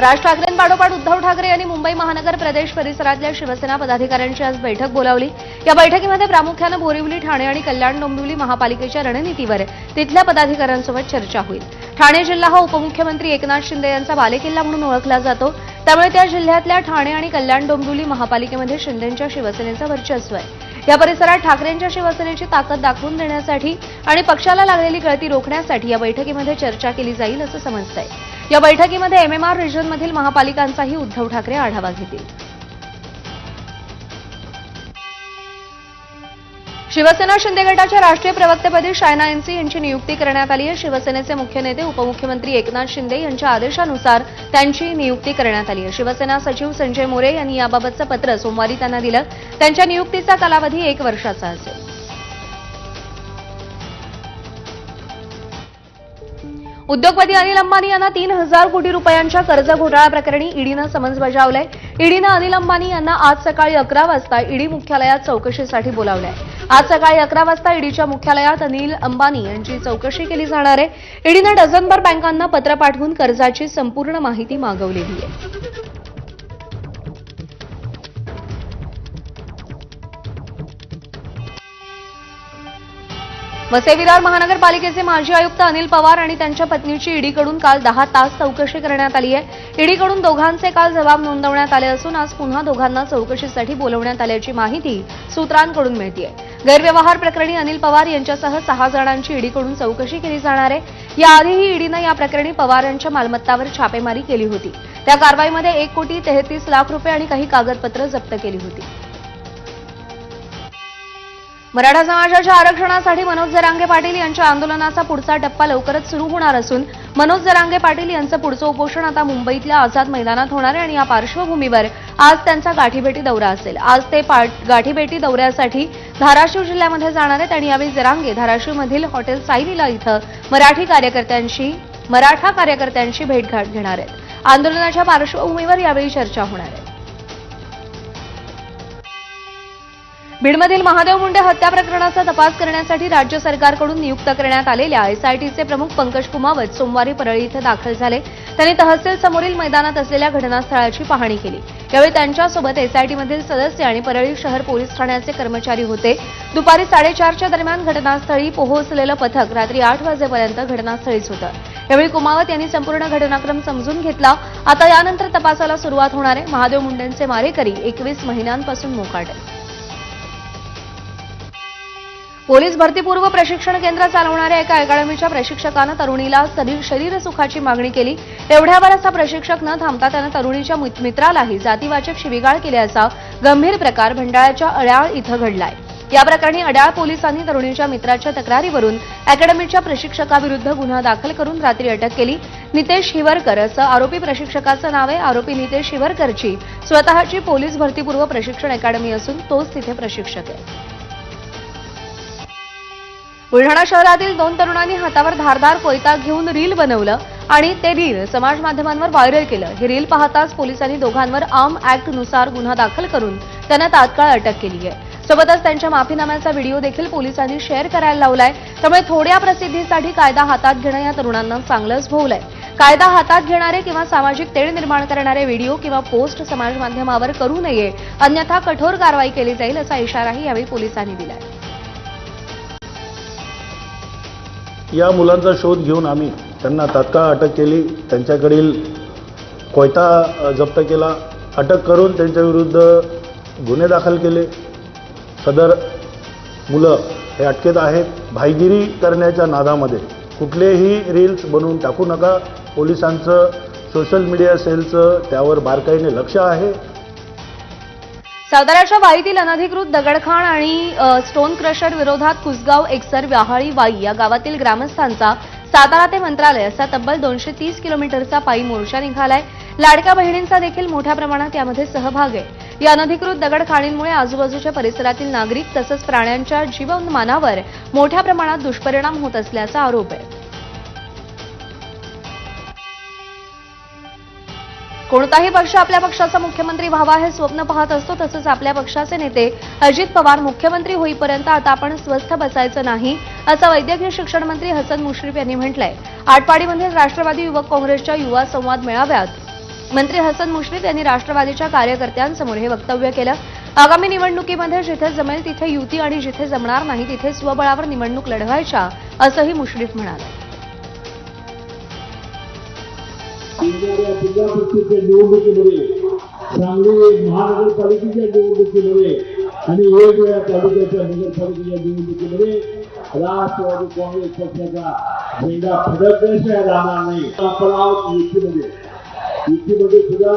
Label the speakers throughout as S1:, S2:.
S1: राज ठाकरेंपाठोपाठ उद्धव ठाकरे यांनी मुंबई महानगर प्रदेश परिसरातल्या शिवसेना पदाधिकाऱ्यांची आज बैठक बोलावली. या बैठकीमध्ये प्रामुख्यानं बोरिवली ठाणे आणि कल्याण डोंबिवली महापालिकेच्या रणनीतीवर तिथल्या पदाधिकाऱ्यांसोबत चर्चा होईल. ठाणे जिल्हा हा उपमुख्यमंत्री एकनाथ शिंदे यांचा बालेकिल्ला म्हणून ओळखला जातो. त्यामुळे त्या जिल्ह्यातल्या ठाणे आणि कल्याण डोंबिवली महापालिकेमध्ये शिंदेंच्या शिवसेनेचं वर्चस्व आहे. या परिसरात ठाकरेंच्या शिवसेनेची ताकद दाखवून देण्यासाठी आणि पक्षाला लागलेली गळती रोखण्यासाठी या बैठकीमध्ये चर्चा केली जाईल असं समजतंय. या बैठकीमध्ये एमएमआर रिजनमधील महापालिकांचाही उद्धव ठाकरे आढावा घेतील. शिवसेना शिंदे गटाच्या राष्ट्रीय प्रवक्तेपदी शायना एनसी यांची नियुक्ती करण्यात आली आहे. शिवसेनेचे मुख्य नेते उपमुख्यमंत्री एकनाथ शिंदे यांच्या आदेशानुसार त्यांची नियुक्ती करण्यात आली आहे. शिवसेना सचिव संजय मोरे यांनी याबाबतचं पत्र सोमवारी त्यांना दिलं. त्यांच्या नियुक्तीचा कालावधी एक वर्षाचा असेल. उद्योगपती अनिल अंबानी यांना तीन हजार कोटी रुपयांच्या कर्ज घोटाळा प्रकरणी ईडीनं समन्स बजावलंय. ईडीनं अनिल अंबानी यांना आज सकाळी अकरा वाजता ईडी मुख्यालयात चौकशीसाठी बोलावलंय. आज सकाळी अकरा वाजता ईडीच्या मुख्यालयात अनिल अंबानी यांची चौकशी केली जाणार आहे. ईडीनं डझनभर बँकांना पत्र पाठवून कर्जाची संपूर्ण माहिती मागवलेली आहे. वसईविरार महानगरपालिकेचे माजी आयुक्त अनिल पवार आणि त्यांच्या पत्नीची ईडीकडून काल दहा तास चौकशी करण्यात आली आहे. ईडीकडून दोघांचे काल जबाब नोंदवण्यात आले असून आज पुन्हा दोघांना चौकशीसाठी बोलवण्यात आल्याची माहिती सूत्रांकडून मिळतीये. गैरव्यवहार प्रकरणी अनिल पवार यांच्यासह सहा जणांची ईडीकडून चौकशी केली जाणार आहे. याआधीही ईडीनं या प्रकरणी पवार यांच्या मालमत्तावर छापेमारी केली होती. त्या कारवाईमध्ये एक कोटी तेहतीस लाख रुपये आणि काही कागदपत्र जप्त केली होती. मराठा समाजाच्या आरक्षणासाठी मनोज जरांगे पाटील यांच्या आंदोलनाचा पुढचा टप्पा लवकरच सुरू होणार असून मनोज जरांगे पाटील यांचं पुढचं उपोषण आता मुंबईतल्या आझाद मैदानात होणार आहे आणि या पार्श्वभूमीवर आज त्यांचा गाठीभेटी दौरा असेल. आज ते पा- गाठीभेटी दौऱ्यासाठी धाराशिव जिल्ह्यामध्ये जाणार आहेत आणि यावेळी जरांगे धाराशिवमधील हॉटेल साईलीला इथं मराठी कार्यकर्त्यांशी मराठा कार्यकर्त्यांशी भेटघाट घेणार आहेत. आंदोलनाच्या पार्श्वभूमीवर यावेळी चर्चा होणार आहे. बीडमधील महादेव मुंडे हत्या प्रकरणाचा तपास करण्यासाठी राज्य सरकारकडून नियुक्त करण्यात आलेल्या एसआयटीचे प्रमुख पंकज कुमावत सोमवारी परळी इथं दाखल झाले. त्यांनी तहसील समोरील मैदानात असलेल्या घटनास्थळाची पाहणी केली. यावेळी त्यांच्यासोबत एसआयटीमधील सदस्य आणि परळी शहर पोलीस ठाण्याचे कर्मचारी होते. दुपारी साडेचारच्या दरम्यान घटनास्थळी पोहोचलेलं पथक रात्री आठ वाजेपर्यंत घटनास्थळीच होतं. यावेळी कुमावत यांनी संपूर्ण घटनाक्रम समजून घेतला. आता यानंतर तपासाला सुरुवात होणार आहे. महादेव मुंडेंचे मारेकरी एकवीस महिन्यांपासून मोकाट पोलीस भरतीपूर्व प्रशिक्षण केंद्र चालवणाऱ्या एका अकादमीच्या प्रशिक्षकानं तरुणीला शरीर सुखाची मागणी केली. एवढ्यावरच हा प्रशिक्षक न थांबता त्यानं तरुणीच्या मित्रालाही जातीवाचक शिवीगाळ केल्याचा गंभीर प्रकार भंडाळ्याच्या अड्याळ इथं घडलाय. या प्रकरणी अड्याळ पोलिसांनी तरुणीच्या मित्राच्या तक्रारीवरून अकॅडमीच्या प्रशिक्षकाविरुद्ध गुन्हा दाखल करून रात्री अटक केली. नितेश हिवरकर असं आरोपी प्रशिक्षकाचं नाव आहे. आरोपी नितेश हिवरकरची स्वतःची पोलीस भरतीपूर्व प्रशिक्षण अकॅडमी असून तोच तिथे प्रशिक्षक आहे. बुलढाणा शहरातील दोन तरुणांनी हातावर धारदार कोयता घेऊन रील बनवलं आणि ते रील समाज माध्यमांवर व्हायरल केलं. हे रील पाहताच पोलिसांनी दोघांवर आर्म ऍक्टनुसार गुन्हा दाखल करून त्यांना तात्काळ अटक केली आहे. सोबतच त्यांच्या माफीनाम्याचा व्हिडिओ देखील पोलिसांनी शेअर करायला लावलाय. त्यामुळे थोड्या प्रसिद्धीसाठी कायदा हातात घेणं या तरुणांना चांगलंच भोवलंय. कायदा हातात घेणारे किंवा सामाजिक तेढ निर्माण करणारे व्हिडिओ किंवा पोस्ट समाज माध्यमावर करू नये. अन्यथा कठोर कारवाई केली जाईल असा इशाराही यावेळी पोलिसांनी दिलाय.
S2: या मुलांचा शोध घेऊन आम्ही त्यांना तात्काळ अटक केली. त्यांच्याकडील कोयता जप्त केला. अटक करून त्यांच्याविरुद्ध गुन्हे दाखल केले. सदर मुलं हे अटकेत आहेत. भाईगिरी करण्याच्या नादामध्ये कुठलेही रील्स बनवून टाकू नका. पोलिसांचं सोशल मीडिया सेलचं त्यावर बारकाईने लक्ष आहे.
S1: साताऱ्याच्या वाईतील अनधिकृत दगडखाण आणि स्टोन क्रशर विरोधात कुसगाव एकसर व्याहाळी वाई या गावातील ग्रामस्थांचा सातारा ते मंत्रालय असा तब्बल दोनशे तीस किलोमीटरचा पायी मोर्चा निघालाय. लाडक्या बहिणींचा देखील मोठ्या प्रमाणात यामध्ये सहभाग आहे. या अनधिकृत दगडखाणींमुळे आजूबाजूच्या परिसरातील नागरिक तसंच प्राण्यांच्या जीवनमानावर मोठ्या प्रमाणात दुष्परिणाम होत असल्याचा आरोप आहे. कोणताही पक्ष आपल्या पक्षाचा मुख्यमंत्री व्हावा हे स्वप्न पाहत असतो तसंच आपल्या पक्षाचे नेते अजित पवार मुख्यमंत्री होईपर्यंत आता आपण स्वस्थ बसायचं नाही असं वैद्यकीय शिक्षण मंत्री हसन मुश्रीफ यांनी म्हटलंय. आटपाडीमध्ये राष्ट्रवादी युवक काँग्रेसच्या युवा संवाद मेळाव्यात मंत्री हसन मुश्रीफ यांनी राष्ट्रवादीच्या कार्यकर्त्यांसमोर हे वक्तव्य केलं. आगामी निवडणुकीमध्ये जिथे जमेल तिथे युती आणि जिथे जमणार नाही तिथे स्वबळावर निवडणूक लढवायच्या असंही मुश्रीफ म्हणाले.
S3: येणाऱ्या जिल्हा परिषदेच्या निवडणुकीमध्ये सांगली महानगरपालिकेच्या निवडणुकीमध्ये आणि वेगवेगळ्या तालुक्याच्या नगरपालिकेच्या निवडणुकीमध्ये राष्ट्रवादी काँग्रेस पक्षाचा झेंडा फडकल्याशिवाय राहणार नाही. आपण आहोत युतीमध्ये युतीमध्ये सुद्धा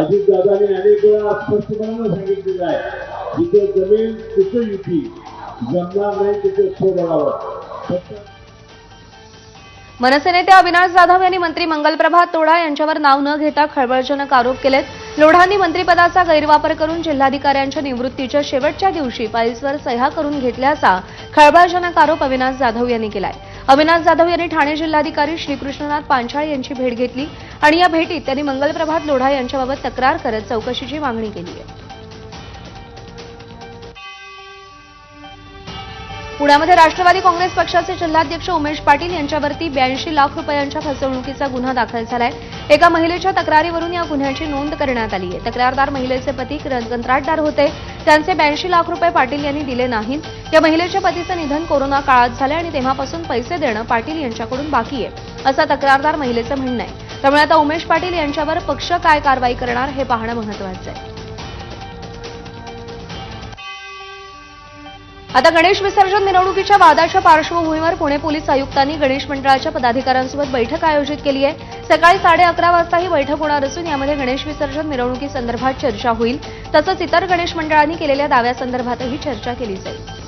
S3: अजितदादांनी अनेक वेळा स्पष्टपणानं सांगितलेलं आहे जिथे जमेल तिथे युती जमणार नाही तिथे स्वबळावर फक्त
S1: मनसे नेते अविनाश जाधव यांनी मंत्री मंगलप्रभात तोडा यांच्यावर नाव न घेता खळबळजनक आरोप केलेत. लोढांनी मंत्रिपदाचा गैरवापर करून जिल्हाधिकाऱ्यांच्या निवृत्तीच्या शेवटच्या दिवशी फाईल्सवर सह्या करून घेतल्याचा खळबळजनक आरोप अविनाश जाधव यांनी केलाय. अविनाश जाधव यांनी ठाणे जिल्हाधिकारी श्रीकृष्णनाथ पांचाळ यांची भेट घेतली आणि या भेटीत त्यांनी मंगलप्रभात लोढा यांच्याबाबत तक्रार करत चौकशीची मागणी केली आहे. पुण्यामध्ये राष्ट्रवादी काँग्रेस पक्षाचे जिल्हाध्यक्ष उमेश पाटील यांच्यावरती ब्याऐंशी लाख रुपयांच्या फसवणुकीचा गुन्हा दाखल झालाय. एका महिलेच्या तक्रारीवरून या गुन्ह्याची नोंद करण्यात आली आहे. तक्रारदार महिलेचे पती कंत्राटदार होते. त्यांचे ब्याऐंशी लाख रुपये पाटील यांनी दिले नाहीत. या महिलेच्या पतीचं निधन कोरोना काळात झालं आणि तेव्हापासून पैसे देणं पाटील यांच्याकडून बाकी आहे असं तक्रारदार महिलेचं म्हणणं आहे. त्यामुळे आता उमेश पाटील यांच्यावर पक्ष काय कारवाई करणार हे पाहणं महत्वाचं आहे. आता गणेश विसर्जन मिरवणुकीच्या वादाच्या पार्श्वभूमीवर पुणे पोलीस आयुक्तांनी गणेश मंडळाच्या पदाधिकाऱ्यांसोबत बैठक आयोजित केली आहे. सकाळी साडे अकरा वाजता ही बैठक होणार असून यामध्ये गणेश विसर्जन मिरवणुकीसंदर्भात चर्चा होईल. तसंच इतर गणेश मंडळांनी केलेल्या दाव्यासंदर्भातही चर्चा केली जाईल.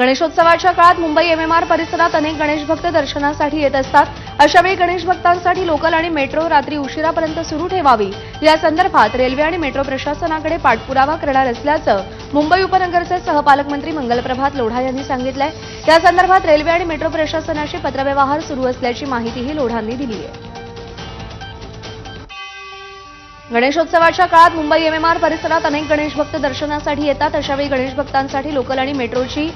S1: गणेशोत्सवाच्या काळात मुंबई एमएमआर परिसरात अनेक गणेश भक्त दर्शनासाठी येत असतात. अशावेळी गणेश भक्तांसाठी लोकल आणि मेट्रो रात्री उशिरापर्यंत सुरू ठेवावी. या संदर्भात रेल्वे आणि मेट्रो प्रशासनाकडे पाठपुरावा करणार असल्याचं मुंबई उपनगरचे सहपालकमंत्री मंगलप्रभात लोढा यांनी सांगितलंय. या संदर्भात रेल्वे आणि मेट्रो प्रशासनाशी पत्रव्यवहार सुरू असल्याची माहितीही लोढांनी दिली आहे गणेशोत्सवाच्या काळात मुंबई एमएमआर परिसरात अनेक गणेश भक्त दर्शनासाठी येतात. अशावेळी गणेश भक्तांसाठी लोकल आणि मेट्रोची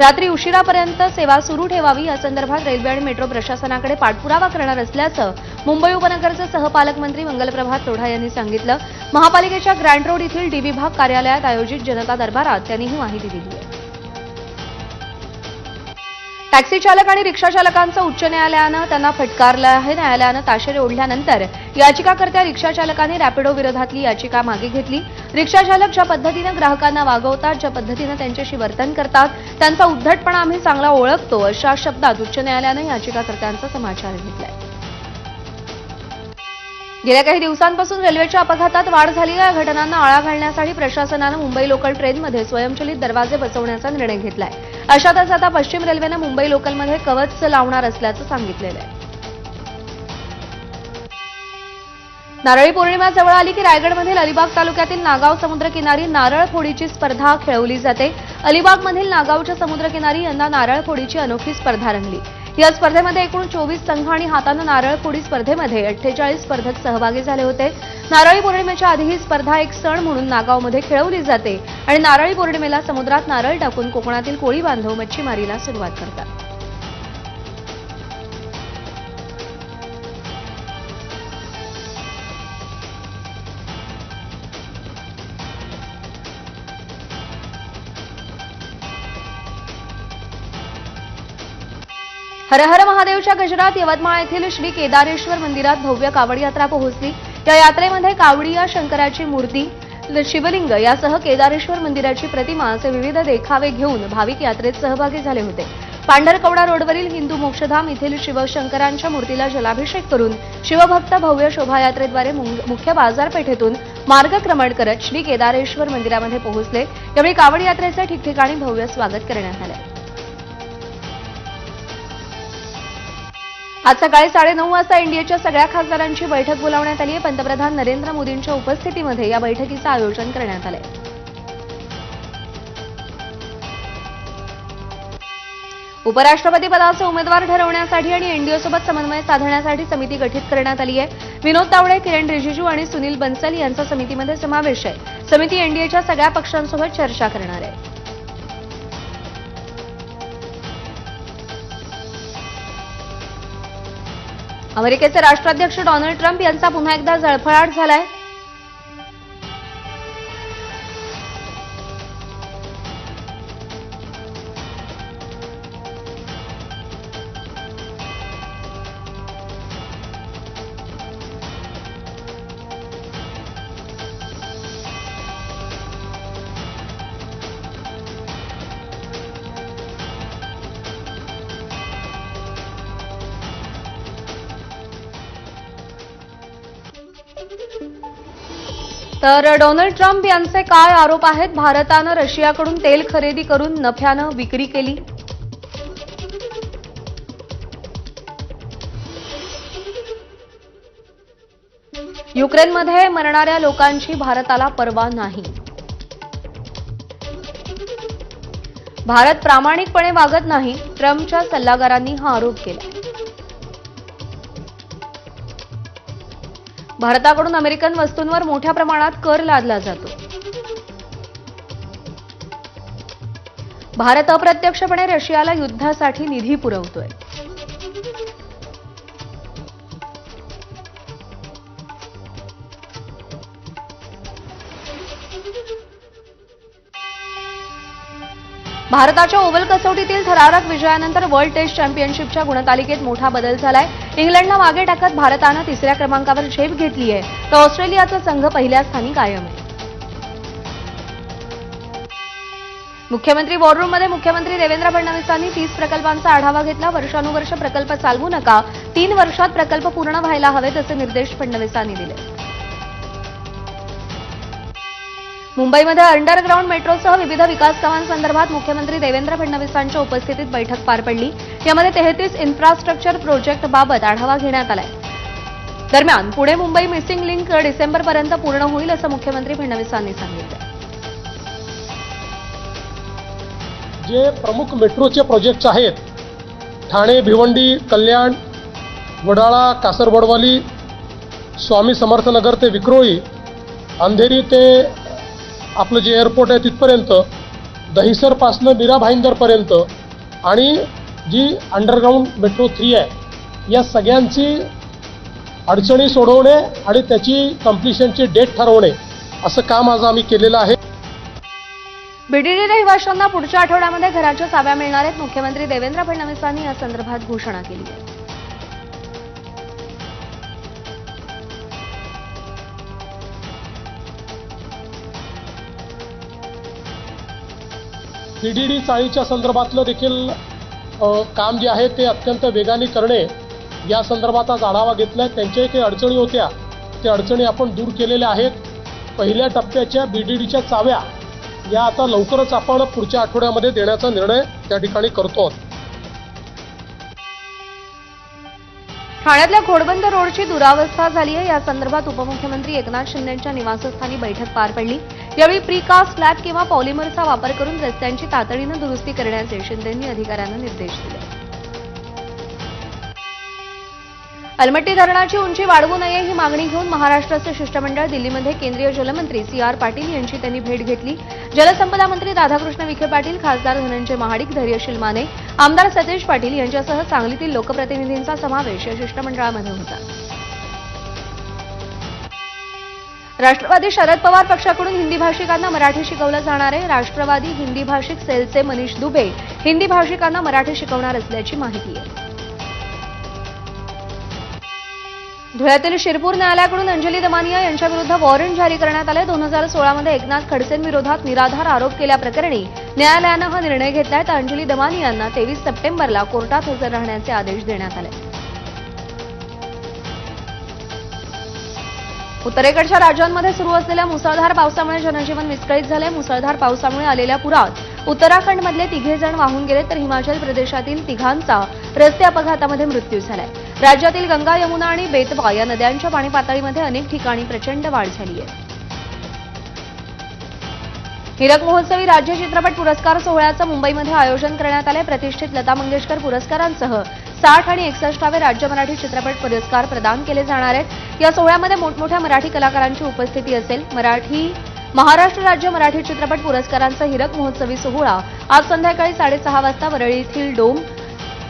S1: रात्री उशिरापर्यंत सेवा सुरू ठेवावी या संदर्भात रेल्वे आणि मेट्रो प्रशासनाकडे पाठपुरावा करणार असल्याचं मुंबई उपनगरचे सहपालकमंत्री मंगलप्रभात लोढा यांनी सांगितलं. महापालिकेच्या ग्रँड रोड येथील डी विभाग कार्यालयात आयोजित जनता दरबारात त्यांनी ही माहिती दिली आहे. टॅक्सी चालक आणि रिक्षा चालकांचं उच्च न्यायालयानं त्यांना फटकारलं आहे. न्यायालयानं ताशेरे ओढल्यानंतर याचिकाकर्त्या रिक्षा चालकांनी रॅपिडो विरोधातली याचिका मागे घेतली. रिक्षा चालक ज्या पद्धतीनं ग्राहकांना वागवतात ज्या पद्धतीनं त्यांच्याशी वर्तन करतात त्यांचा उद्धटपणा आम्ही चांगला ओळखतो अशा शब्दात उच्च न्यायालयानं याचिकाकर्त्यांचा समाचार घेतलाय. गेल्या काही दिवसांपासून रेल्वेच्या अपघातात वाढ झाली या घटनांना आळा घालण्यासाठी प्रशासनानं मुंबई लोकल ट्रेनमध्ये स्वयंचलित दरवाजे बसवण्याचा निर्णय घेतलाय. अशातच आता पश्चिम रेल्वेनं मुंबई लोकलमध्ये कवच लावणार असल्याचं सांगितलेलं आहे. नारळी पौर्णिमा जवळ आली की रायगडमधील अलिबाग तालुक्यातील नागाव समुद्रकिनारी नारळ फोडीची स्पर्धा खेळवली जाते. अलिबागमधील नागावच्या समुद्रकिनारी यंदा नारळ फोडीची अनोखी स्पर्धा रंगली. या स्पर्धेमध्ये एकूण चोवीस संघ आणि हातानं नारळ फोडी स्पर्धेमध्ये अठ्ठेचाळीस स्पर्धक सहभागी झाले होते. नारळी पौर्णिमेच्या आधी ही स्पर्धा एक सण म्हणून नागावमध्ये खेळवली जाते आणि नारळी पौर्णिमेला समुद्रात नारळ टाकून कोकणातील कोळी बांधव मच्छीमारीला सुरुवात करतात. हरहर महादेवच्या गजरात यवतमाळ येथील श्री केदारेश्वर मंदिरात भव्य कावड यात्रा पोहोचली. या यात्रेमध्ये कावडिया शंकराची मूर्ती शिवलिंग यासह केदारेश्वर मंदिराची प्रतिमा असे विविध देखावे घेऊन भाविक यात्रेत सहभागी झाले होते. पांढरकवडा रोडवरील हिंदू मोक्षधाम येथील शिवशंकरांच्या मूर्तीला जलाभिषेक करून शिवभक्त भव्य शोभायात्रेद्वारे मुंग- मुख्य बाजारपेठेतून मार्गक्रमण करत श्री केदारेश्वर मंदिरामध्ये पोहोचले. यावेळी कावड यात्रेचे ठिकठिकाणी भव्य स्वागत करण्यात आले. आज सकाळी साडेनऊ वाजता एनडीएच्या सगळ्या खासदारांची बैठक बोलावण्यात आली. आहे पंतप्रधान नरेंद्र मोदींच्या उपस्थितीमध्ये या बैठकीचं आयोजन करण्यात आलंय. उपराष्ट्रपती पदाचे उमेदवार ठरवण्यासाठी आणि एनडीएसोबत समन्वय साधण्यासाठी समिती गठीत करण्यात आली आहे. विनोद तावडे किरण रिजिजू आणि सुनील बन्सल यांचा समितीमध्ये समावेश आहे. समिती एनडीएच्या सगळ्या पक्षांसोबत चर्चा करणार आहे. अमेरिकेचे राष्ट्राध्यक्ष डोनाल्ड ट्रम्प यांचा पुन्हा एकदा जळफळाट झालाय. तर डोनाल्ड ट्रम्प यांचे काय आरोप आहेत? भारतानं रशियाकडून तेल खरेदी करून नफ्यानं विक्री केली. युक्रेनमध्ये मरणाऱ्या लोकांची भारताला पर्वा नाही. भारत प्रामाणिकपणे वागत नाही ट्रम्पच्या सल्लागारांनी हा आरोप केला. भारताकडून अमेरिकन वस्तूंवर मोठ्या प्रमाणात कर लादला जातो. भारत अप्रत्यक्षपणे रशियाला युद्धासाठी निधी पुरवतोय. भारताच्या ओव्हल कसोटीतील थरारक विजयानंतर वर्ल्ड टेस्ट चॅम्पियनशिपच्या गुणतालिकेत मोठा बदल झालाय. इंग्लंडला मागे टाकत भारतानं तिसऱ्या क्रमांकावर झेप घेतली आहे. तर ऑस्ट्रेलियाचा संघ पहिल्या स्थानी कायम आहे. मुख्यमंत्री वॉररूममध्ये मुख्यमंत्री देवेंद्र फडणवीसांनी तीस प्रकल्पांचा आढावा घेतला. वर्षानुवर्ष प्रकल्प चालवू नका. तीन वर्षात प्रकल्प पूर्ण व्हायला हवेत असे निर्देश फडणवीसांनी दिले. मुंबईमध्ये अंडरग्राऊंड मेट्रोसह विविध विकास कामांसंदर्भात मुख्यमंत्री देवेंद्र फडणवीसांच्या उपस्थितीत बैठक पार पडली. यामध्ये तेहतीस इन्फ्रास्ट्रक्चर प्रोजेक्टबाबत आढावा घेण्यात आलाय. दरम्यान पुणे मुंबई मिसिंग लिंक डिसेंबरपर्यंत पूर्ण होईल असं मुख्यमंत्री फडणवीसांनी सांगितलं.
S4: जे प्रमुख मेट्रोचे प्रोजेक्ट्स आहेत ठाणे भिवंडी कल्याण वडाळा कासरवडवाली स्वामी समर्थनगर ते विक्रोळी अंधेरी ते आपलं जे एअरपोर्ट आहे तिथपर्यंत दहिसरपासनं मीरा भाईंदरपर्यंत आणि जी अंडरग्राऊंड मेट्रो थ्री आहे या सगळ्यांची अडचणी सोडवणे आणि त्याची कम्प्लिशनची डेट ठरवणे असं काम आज आम्ही केलेलं आहे.
S1: बीडीडी रहिवाशांना पुढच्या आठवड्यामध्ये घराच्या चाव्या मिळणार आहेत मुख्यमंत्री देवेंद्र फडणवीसांनी या संदर्भात घोषणा केली आहे.
S4: पी डी डी चाळीच्या संदर्भातलं देखील काम जे आहे ते अत्यंत वेगाने करणे या संदर्भात आज आढावा घेतला आहे त्यांच्याही काही अडचणी होत्या. त्या अडचणी आपण दूर केलेल्या आहेत. पहिल्या टप्प्याच्या बी डी डीच्या चाव्या या आता लवकरच आपण पुढच्या आठवड्यामध्ये देण्याचा निर्णय त्या ठिकाणी करतो
S1: ठाण्यातल्या घोडबंद रोडची दुरावस्था झाली आहे. या संदर्भात उपमुख्यमंत्री एकनाथ शिंदेंच्या निवासस्थानी बैठक पार पडली. यावेळी प्रीकास्ट स्लॅब किंवा पॉलिमरचा वापर करून रस्त्यांची तातडीनं दुरुस्ती करण्याचे शिंदेंनी अधिकाऱ्यांना निर्देश दिले. अलमट्टी धरणाची उंची वाढवू नये ही मागणी घेऊन महाराष्ट्राचं शिष्टमंडळ दिल्लीमध्ये केंद्रीय जलमंत्री सी आर पाटील यांची त्यांनी भेट घेतली. जलसंपदा मंत्री राधाकृष्ण विखे पाटील खासदार धनंजय महाडिक धैर्यशील माने आमदार सतेज पाटील यांच्यासह सांगलीतील लोकप्रतिनिधींचा समावेश या शिष्टमंडळामध्ये होता. राष्ट्रवादी शरद पवार पक्षाकडून हिंदी भाषिकांना मराठी शिकवलं जाणार आहे. राष्ट्रवादी हिंदी भाषिक सेलचे मनीष दुबे हिंदी भाषिकांना मराठी शिकवणार असल्याची माहिती आहे. धुळ्यातील शिरपूर न्यायालयाकडून अंजली दमानिया यांच्याविरुद्ध वॉरंट जारी करण्यात आले. दोन हजार सोळामध्ये एकनाथ खडसेंविरोधात निराधार आरोप केल्याप्रकरणी न्यायालयानं हा निर्णय घेतलाय. तर अंजली दमानियांना तेवीस सप्टेंबरला कोर्टात हजर राहण्याचे आदेश देण्यात आले. उत्तरेकडच्या राज्यांमध्ये सुरू असलेल्या मुसळधार पावसामुळे जनजीवन विस्कळीत झाले मुसळधार पावसामुळे आलेल्या पुरात उत्तराखंडमधले तिघे जण वाहून गेले तर हिमाचल प्रदेशातील तिघांचा रस्ते अपघातामध्ये मृत्यू झालाय. राज्यातील गंगा यमुना आणि बेतवा या नद्यांच्या पाणी पातळीमध्ये अनेक ठिकाणी प्रचंड वाढ झाली आहे. हिरक महोत्सवी राज्य चित्रपट पुरस्कार सोहळ्याचं मुंबईमध्ये आयोजन करण्यात आले प्रतिष्ठित लता मंगेशकर पुरस्कारांसह साठ आणि एकसष्टावे राज्य मराठी चित्रपट पुरस्कार प्रदान केले जाणार आहेत. या सोहळ्यामध्ये मोठमोठ्या मराठी कलाकारांची उपस्थिती असेल. मराठी महाराष्ट्र राज्य मराठी चित्रपट पुरस्कारांचा हिरक महोत्सवी सोहळा आज संध्याकाळी साडेसहा वाजता वरळी येथील डोम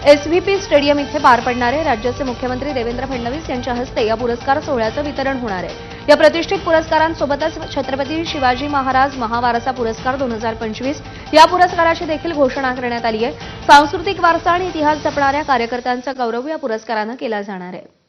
S1: एसव्हीपी स्टेडियम इथे पार पडणारे राज्याचे मुख्यमंत्री देवेंद्र फडणवीस यांच्या हस्ते या पुरस्कार सोहळ्याचं वितरण होणार आहे. या प्रतिष्ठित पुरस्कारांसोबतच छत्रपती शिवाजी महाराज महावारसा पुरस्कार दोन हजार पंचवीस या पुरस्काराची देखील घोषणा करण्यात आली आहे. सांस्कृतिक वारसा आणि इतिहास जपणाऱ्या कार्यकर्त्यांचा गौरव या पुरस्कारानं केला जाणार आहे.